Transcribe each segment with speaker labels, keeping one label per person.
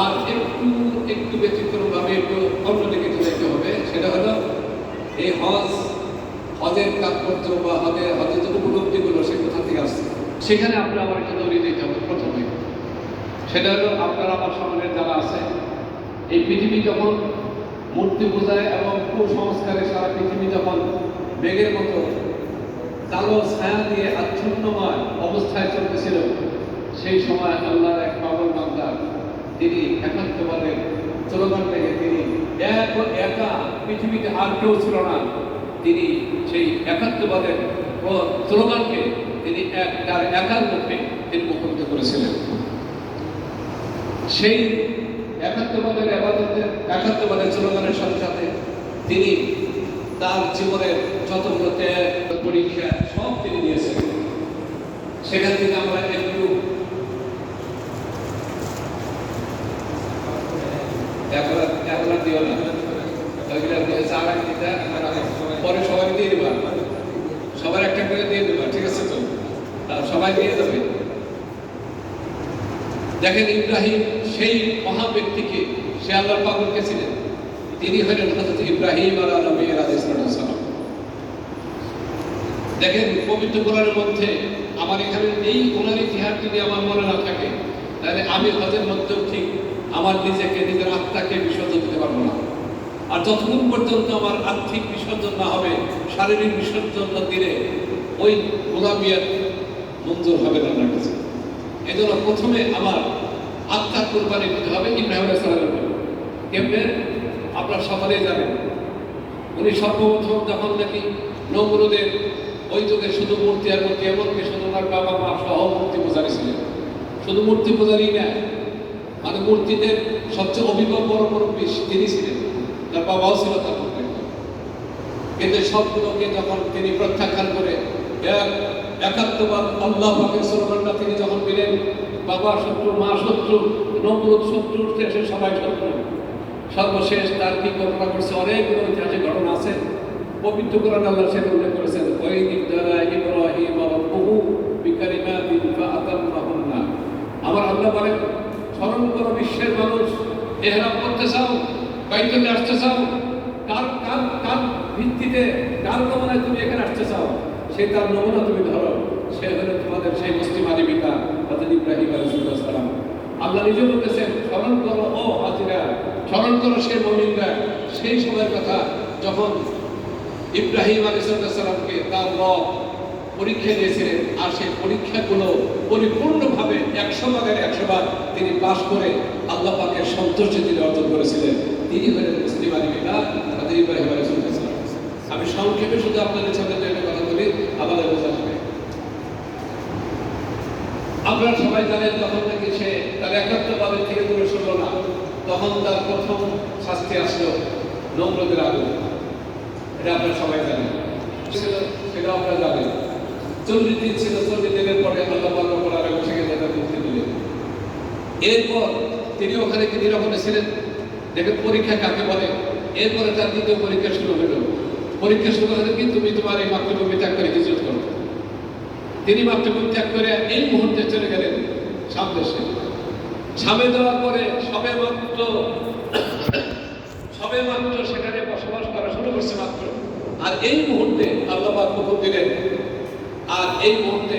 Speaker 1: আর একটু একটু ব্যতিক্রম ভাবে একটু অন্যদিকে যেতে হবে, সেটা হলো এই হজ, হজের তাৎপর্য বা হজের হজের যে উপলব্ধিগুলো সে কোথা থেকে আসছে? সেখানে আপনার আমার একটা দৌড়িয়ে দিতে হবে প্রথমে। সেটা হলো আপনার আমার সামনে যারা আছে, এই পৃথিবী যখন মূর্তি পূজায় এবং কুসংস্কারে সারা পৃথিবী যখন বেগের মতো কালো ছায়া দিয়ে আচ্ছন্নময় অবস্থায় চলতেছিল, সেই সময় আল্লাহর এক পাগল বান্দার তিনি একান্তবাদের চলমান থেকে তিনি এক একা পৃথিবীতে আর কেউ ছিল না। তিনি সেই একাত্মবাদের স্লোগানকে তিনি এক, তার একার মুখে তিনি মুখরিত করেছিলেন। সেই একাত্মবাদের আবাদতের একাত্মবাদের স্লোগানের সাথে সাথে তিনি তার জীবনের যতগুলো ত্যাগ পরীক্ষা সব তিনি দিয়েছেন। সেখান থেকে আমরা একটু একলা একলা দিও না ওইগুলা দিয়ে চারা দিতে পরে সবাই দিয়ে সবার একটা করে দিয়ে ঠিক আছে তো? সবাই দিয়ে দেবে। দেখেন ইব্রাহিম, সেই মহা ব্যক্তিকে সে তিনি হলেন হজরত ইব্রাহিম আলা আলাইহিসসালাম দেখেন, পবিত্র কোরআনের মধ্যে আমার এখানে এই কোরআন ইতিহাস যদি আমার মনে না থাকে, তাহলে আমি হজের মধ্যেও ঠিক আমার নিজেকে, নিজের আত্মাকে বিসর্জন দিতে পারব না। আর যতক্ষণ পর্যন্ত আমার আর্থিক বিসর্জন না হবে, শারীরিক বিসর্জন না দিলে ওই গোলামিয়ার মঞ্জুর হবে না আমার কাছে। এই জন্য প্রথমে আমার আত্মার কোরবানি দিতে হবে ইব্রাহিম আলাইসালামের কেমনে? আপনারা সকলেই জানেন, উনি সর্বপ্রথম যখন নাকি নমরুদের ওই যুগে শুধু মূর্তি আর মূর্তি, এমনকি শুধু ওনার বাবা মা সহ মূর্তি পূজারী ছিলেন। শুধু মূর্তি পূজারী না মানে মূর্তিদের সবচেয়ে অভিভাবক বড় মুরব্বী তিনি ছিলেন। তার বাবাও ছিল তার কিন্তু সবগুলোকে যখন তিনি প্রত্যাখ্যান করে এক- একাত্মবাদ আল্লাহ পাকের স্লোগানটা তিনি যখন দিলেন, বাবা শত্রু, মা শত্রু, নমরুদ শত্রু, শেষে সবাই শত্রু। সর্বশেষ তার কি ঘটনা করছে অনেকগুলো ঐতিহাসিক ঘটনা আছে। পবিত্র কোরআন আল্লাহ সে উল্লেখ করেছেন ওই দ্বারা ইব্রাহিম বহু বিকারিমাতিন ফাআতাম্মাহুন্না আমার আল্লাহ বলেন, স্মরণ করো, বিশ্বের মানুষ, এহরাম করতে চাও বাইতুল্লে আসতে চাও, কার কার কার ভিত্তিতে, কার নমুনায় তুমি এখানে আসতে চাও সে তার নমুনা তুমি ধরো। সে হলো তোমাদের সেই মুসলিম আদিবিকা হজরত ইব্রাহিম আলাইহিসসালাম আল্লাহ নিজে বলতেছেন, স্মরণ করো, ও হাজিরা, স্মরণ করো সে মমিনরা। সেই সময়ের কথা যখন ইব্রাহিম আলাইসালামকে তার রব পরীক্ষা দিয়েছিলেন আর সেই পরীক্ষাগুলো পরিপূর্ণভাবে একশো ভাগের একশো ভাগ তিনি পাশ করে আল্লাহ পাকের সন্তুষ্টি তিনি অর্জন করেছিলেন। তিনি হলেন মুসলিম আলিমিকা তাদের ইব্রাহিম আলাইসালাম আমি সংক্ষেপে শুধু আপনাদের সামনে একটা কথা বলি, আমাদের বোঝা আসবে আপনারা সবাই জানেন তখন নাকি সে তার একাত্মবাদের থেকে দূরে সরল না। তখন তার প্রথম শাস্তি আসলো নম্রদের আগুন। এটা আপনারা সবাই জানেন। সেটা আপনারা জানেন। চল্লিশ দিন ছিল, চল্লিশ দিনের পরে আল্লাহ আল্লাহ এবং সেখানে তাদের মুক্তি দিলেন এরপর তিনি ওখানে কি নিরবনে ছিলেন দেখেন পরীক্ষা কাকে বলে? এরপরে তার দ্বিতীয় পরীক্ষা শুরু হলো। পরীক্ষা শুরু হলো কি, তুমি তোমার এই মাতৃভূমি ত্যাগ করে হিজরত করো। তিনি মাতৃভূমি ত্যাগ করে এই মুহূর্তে চলে গেলেন সামদেশে সামনে যাওয়ার পরে সবে মাত্র সবে মাত্র সেখানে বসবাস করা শুরু করছে মাত্র। আর এই মুহূর্তে আল্লাহ হুকুম দিলেন আর এই মুহূর্তে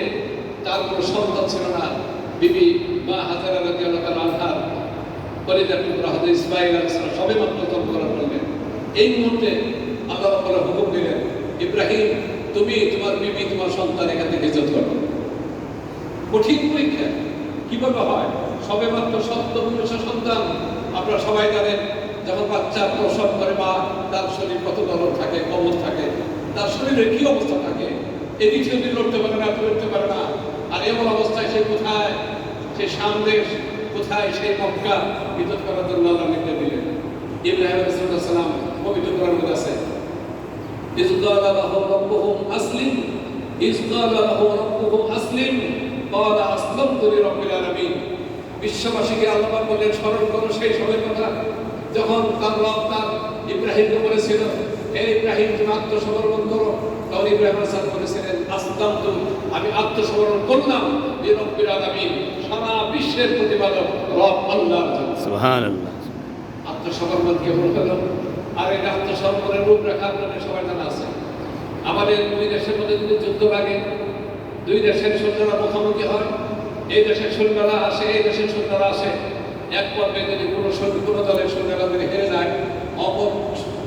Speaker 1: তার কোনো সন্তান ছিল না, বিবি মা হাজারা রাজি আল্লাহ আনহার। পরিজার টুকরা হজরত ইসমাইল আলাইহিস সালাম সবে মাত্র জন্ম করার করলেন এই মুহূর্তে আল্লাহ তাআলা হুকুম দিলেন, ইব্রাহিম, তুমি তোমার বিবি, তোমার সন্তান এখান থেকে হিজরত করো। কঠিন পরীক্ষা, কীভাবে হয়? সবে মাত্র সত্য পুরুষ সন্তান, আপনারা সবাই জানেন, যখন বাচ্চা প্রসব করে মা, তার শরীর কত নরম থাকে কমল থাকে, তার শরীরের কি অবস্থা থাকে? এদিক সেদিক লড়তে পারে না লড়তে পারে না আর এমন অবস্থায় সে কোথায় সে সামদেশ কোথায় সেই মক্কা বিদ্যুৎ করার জন্য আল্লাহ নির্দেশ দিলেন ইব্রাহিম আলাইহিসসালাম পবিত্র কোরআন মধ্যে আছে إذ قال له ربهم أسلم إذ قال له ربهم أسلم قال أسلمت لرب العالمين বিশ্ববাসীকে আল্লাহ পাক বললেন স্মরণ করো সেই সময়ের কথা যখন তার রব তার ইব্রাহিমকে বলেছিল হে ইব্রাহিম তুমি আত্মসমর্পণ করো। তখন ইব্রাহিম হাসান বলেছিলেন আসলাম তো আমি আত্মসমর্পণ করলাম। যে রব্বির আলামিন সারা বিশ্বের প্রতিপালক রব
Speaker 2: সুবহানাল্লাহ।
Speaker 1: আত্মসমর্পণ কেমন হলো আর এই আত্মসমর্পণের রূপরেখা আপনাদের সবার জানা আছে। আমাদের দুই দেশের মধ্যে যদি যুদ্ধ লাগে দুই দেশের সৈন্যরা মুখোমুখি হয় এই দেশের সৈন্যরা আসে এই দেশের সৈন্যরা আসে। এক পর্বে যদি কোনো কোনো দলের সৈন্যরা যদি হেরে যায় অপর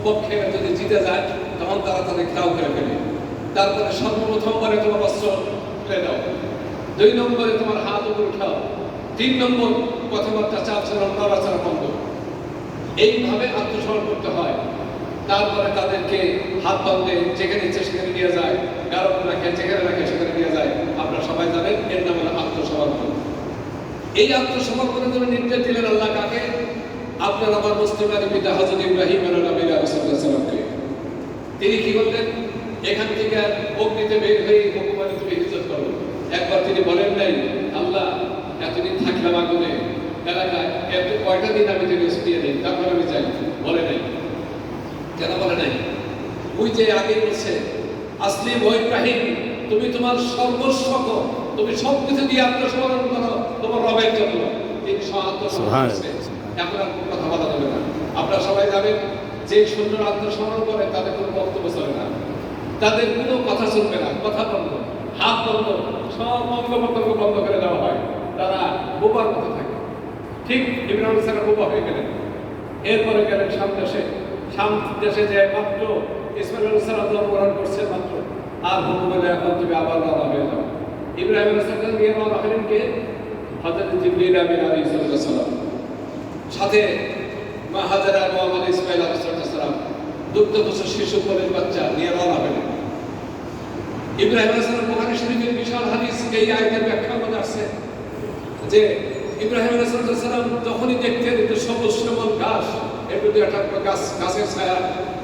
Speaker 1: পক্ষে যদি জিতে যায়, তখন তারা তাদের খেয়াল করে ফেলে। তারপরে সর্বপ্রথম করে তোমার অস্ত্র ফেলে দাও। দুই নম্বরে তোমার হাত উপর উঠাও। তিন নম্বর কথাবার্তা চালচলন নড়াচড়া বন্ধ। এইভাবে আত্মসমর্পণ করতে হয়। তারপরে তাদেরকে হাত বাঁধলে যেখানে ইচ্ছে সেখানে নিয়ে যায় গারো রাখে, যেখানে রাখে সেখানে নিয়ে যায়। আপনারা সবাই জানেন, এর নাম হলো আত্মসমর্পণ। এই আত্মসমর্পণের জন্য নির্দেশ দিলেন আপনার আমার মুসলিমানি পিতা হজরত ইব্রাহিম নবীর আলাইসাল্লামকে তিনি কি করলেন? এখান থেকে অগ্নিতে বের হয়ে হুকুমানে তুমি হিজত করো একবার তিনি বলেন নাই আল্লাহ এতদিন থাকলাম আগুনে। এলাকায় এত কয়টা দিন আমি যদি দিয়ে দিই তারপর আমি যাই। বলে নাই। কেন বলে নাই? ওই যে আগে বলছে আসলি ইব্রাহিম তুমি তোমার সর্বস্ব। তুমি সব কিছু দিয়ে আত্মসমর্পণ করো তোমার রবের জন্য। তিনি আত্মসমর্পণ করছে এখন আর কোনো কথা বলা যাবে না। আপনারা সবাই জানেন যে সুন্দর আত্মসমর্পণ করে তাদের কোনো বক্তব্য চলে না। তাদের কোনো কথা চলবে না, কথা বন্ধ, হাত বন্ধ, সব অঙ্গ প্রত্যঙ্গ বন্ধ করে দেওয়া হয়। তারা বোবার মতো থাকে। ঠিক ইব্রাহিম সারা বোবা হয়ে গেলেন। এরপরে গেলেন শাম দেশে। শাম দেশে যে মাত্র ইসমাইল করছে মাত্র। আর হুকুম হলে এখন তুমি আবার রওনা হয়ে যাও। ইব্রাহিম সালাম নিয়ে রওনা হলেন কে? হযরত জিবরিল আমিন আলাইহিস সালাম। সাথে মা হাজারা মোহাম্মদ ইসমাইল দুগ্ধ বছর শিশু বাচ্চা নিয়ে রওনা ইব্রাহিম শরীফের বিশাল হাদিস এই আয়াতের মধ্যে আসছে যে ইব্রাহিম দেখতেন যে সবুজ মধ্যে একটা গাছ, গাছের ছায়া,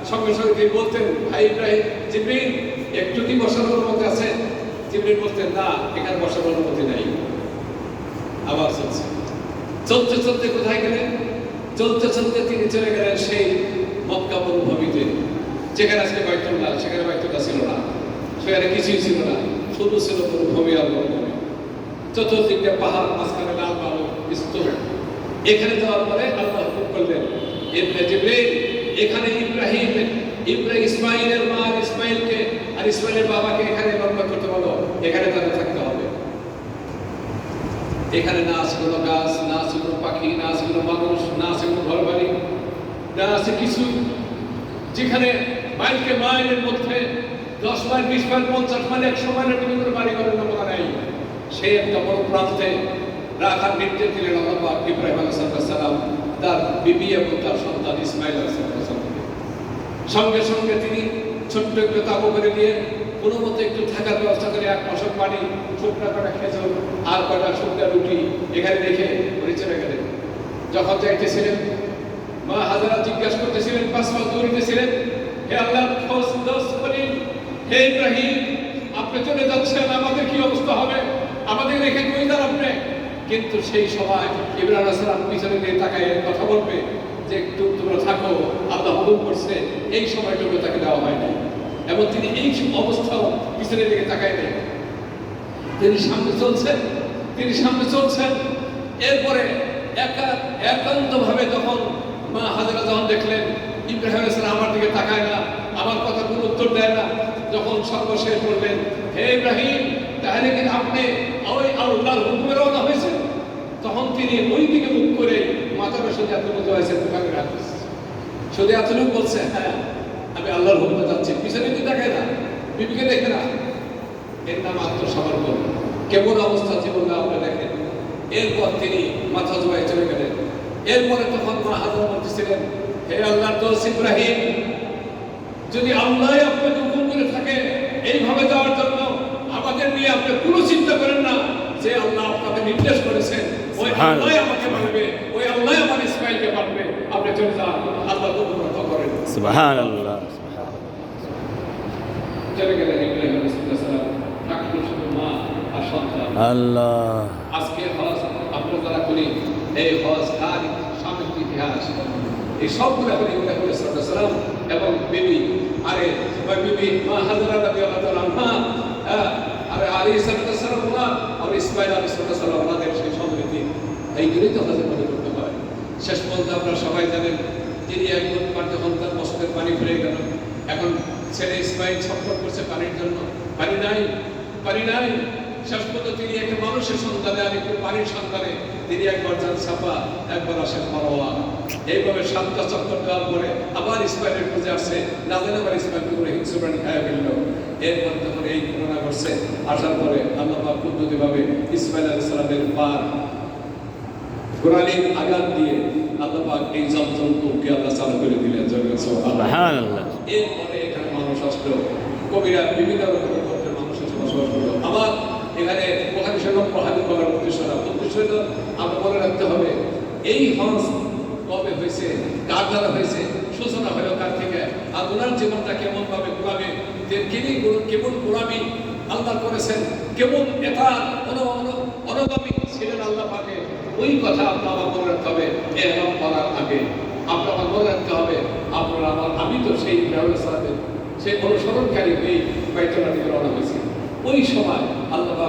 Speaker 1: সঙ্গে সঙ্গে তিনি বলতেন, ভাই ইব্রাহিম, জিব্রিল, একটু কি বসার অনুমতি আছে? জিব্রিল বলতেন, না, এখানে অনুমতি নাই আবার চলছে চলতে চলতে কোথায় গেলেন? চলতে চলতে তিনি চলে গেলেন সেই মক্কা মরুভূমিতে যেখানে আজকে বাইতুল্লাহ সেখানে বাইতুল্লাহ ছিল না। সেখানে কিছুই ছিল না। শুধু ছিল মরুভূমি আর মরুভূমি চতুর্দিকে পাহাড়, মাঝখানে লাল বালু স্তূপ এখানে যাওয়ার পরে আল্লাহ হুকুম করলেন, ইবনে এখানে ইব্রাহিম ইব্রাহিম ইসমাইলের মা আর ইসমাইলকে, আর ইসমাইলের বাবাকে এখানে বর্ণনা করতে বলো। এখানে তাদের থাকতে এখানে না আছে কোনো গাছ না আছে কোনো পাখি না আছে কোনো মানুষ না আছে কোনো ঘর বাড়ি না আছে কিছু, যেখানে মাইলকে মাইলের মধ্যে দশ মাইল, বিশ মাইল, পঞ্চাশ মাইল, একশো মাইলের কোনো বাড়ি ঘরের নমুনা নেই সে একটা বড় প্রান্তে রাখার নির্দেশ দিলেন আল্লাহ ইব্রাহিম আলাইসালাম তার বিবি এবং তার সন্তান ইসমাইল আলাইসালামকে সঙ্গে সঙ্গে তিনি ছোট্ট একটু তাবু করে দিয়ে কোনো মতো একটু থাকার ব্যবস্থা করে এক মশক পানি, শুকনা কটা খেজুর, আর কটা শুকনা রুটি এখানে রেখে উনি চলে গেলেন। যখন যাইতেছিলেন, মা হাজারা জিজ্ঞাসা করতেছিলেন, পাঁচ মাস দৌড়িতেছিলেন, হে আল্লাহ, খোঁজ দোষ করি। হে ইব্রাহিম, আপনি চলে যাচ্ছেন, আমাদের কি অবস্থা হবে? আমাদের রেখে কই যান আপনি। কিন্তু সেই সময় ইব্রাহিম আসলাম পিছনে দিয়ে তাকায়, কথা বলবে যে, একটু তোমরা থাকো, আল্লাহ হুকুম করছে, এই সময়টুকু তাকে দেওয়া হয় নাই। এবং তিনি এই অবস্থাও পিছনে দিকে তাকায় নেই। তিনি সামনে চলছেন, তিনি সামনে চলছেন। এরপরে একা একান্তভাবে যখন মা হাজারা যখন দেখলেন, ইব্রাহিম ইসলাম আমার দিকে তাকায় না, আমার কথা কোনো উত্তর দেয় না, যখন সর্বশেষ বললেন, হে ইব্রাহিম, তাহলে কি আপনি ওই আল্লাহর হুকুমে রওনা হয়েছেন? তখন তিনি ওই দিকে মুখ করে মাথা বসে যাতে বলতে হয়েছে দোকানের হাদিস। শুধু এতটুকু বলছে হ্যাঁ আমি আল্লাহর হুকুমে যাচ্ছি। পিছনে কি দেখে না, বিবিকে দেখে না। এর নাম আত্মসমর্পণ কেমন অবস্থা জীবন আপনি দেখেন। এরপর তিনি মাথা জোয়ায় চলে গেলেন। এরপরে তখন হাজার বলতেছিলেন হে আল্লাহর দোষ ইব্রাহিম যদি আল্লাহ আপনাকে হুকুম করে থাকে এইভাবে যাওয়ার জন্য আমাদের নিয়ে আপনি কোনো চিন্তা করেন না যে আল্লাহ আপনাকে নির্দেশ করেছেন। ওই আল্লাহ। আমাকে মানবে ওই আল্লাহ আমার ইসমাইলকে মানবে আপনি চলে যান আল্লাহ করেন।
Speaker 2: সুবহানাল্লাহ
Speaker 1: চলে গেলেন ইব্রাহিম আলাইহিস সালাম থাকল শুধু মা আর সন্তান
Speaker 2: আল্লাহ।
Speaker 1: আজকে হজ আমরা যারা করি এই হজ কার সামনের ইতিহাস? এই সবগুলো এখন এগুলো করে সাল্লাম এবং বিবি, আরে বিবি, মা হাজারা নবী আল্লাহ মা আরে আলী সাল্লাম না আর ইসমাইল আলী সাল্লাম ওনাদের সেই সমৃদ্ধি এইগুলোই তো হজের মধ্যে করতে হয়। শেষ পর্যন্ত আপনারা সবাই জানেন তিনি একজন পার যখন তার মসজিদের পানি ফিরে গেল, এখন ছেলে ইসমাইল ছটফট করছে পানির জন্য। পানি নাই পানি নাই। শেষ পর্যন্ত তিনি একটা মানুষের সন্তানে আর একটু পানির সন্তানে তিনি একবার যান সাফা একবার আসেন মারোয়া। এইভাবে সাতটা চক্কর দেওয়ার পরে আবার ইসমাইলের খুঁজে আসছে না জানে আবার ইসমাইল করে হিংসু প্রাণী খায় ফেলল। এরপর তখন এই ঘটনা ঘটছে আসার পরে আল্লাহ পাক পদ্ধতিভাবে ইসমাইল আলাইহিস সালামের পার কোরআনের আঘাত দিয়ে আল্লাহ পাক এই জমজম কূপকে আল্লাহ চালু করে দিলেন এরপরে এখানে মানুষ আসলো কবিরা বিভিন্ন রকমের মানুষ এসে বসবাস করল আবার এখানে করার উদ্দেশ্য না উদ্দেশ্য হলো আমরা মনে রাখতে হবে, এই হজ কবে হয়েছে, কার দ্বারা হয়েছে, সূচনা হলো কার থেকে? আর ওনার জীবনটা কেমন ভাবে গোলামী যে তিনি কেমন গোলামী আল্লাহ করেছেন, কেমন এটা অনু- অনু- অনুগামী ছিলেন আল্লাহ পাকে, ওই কথা আপনার আমার মনে রাখতে হবে এরকম করার আগে। আপনার মনে রাখতে হবে, আপনার আমার আমি তো সেই ব্যবস্থা সেই অনুসরণকারী বাইতুল্লাহ থেকে রওনা হয়েছি। ওই সময় আল্লাহ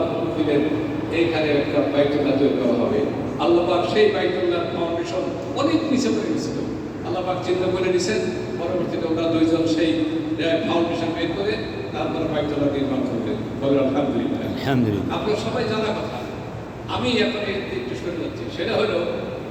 Speaker 1: এইখানে একটা বাইতুল্লাহ তৈরি করা হবে। আল্লাহবাক সেই বাইতুল্লাহ ফাউন্ডেশন অনেক নিচে করে গেছিল আল্লাহবাক চিন্তা করে নিছেন পরবর্তীতে ওরা দুইজন সেই ফাউন্ডেশন বের করে তারপরে বাইতুল্লাহ নির্মাণ করলেন বলে আলহামদুলিল্লাহ।
Speaker 2: আলহামদুলিল্লাহ।
Speaker 1: আপনার সবাই জানা কথা। আমি এখন একটু শুনে যাচ্ছি। সেটা হলো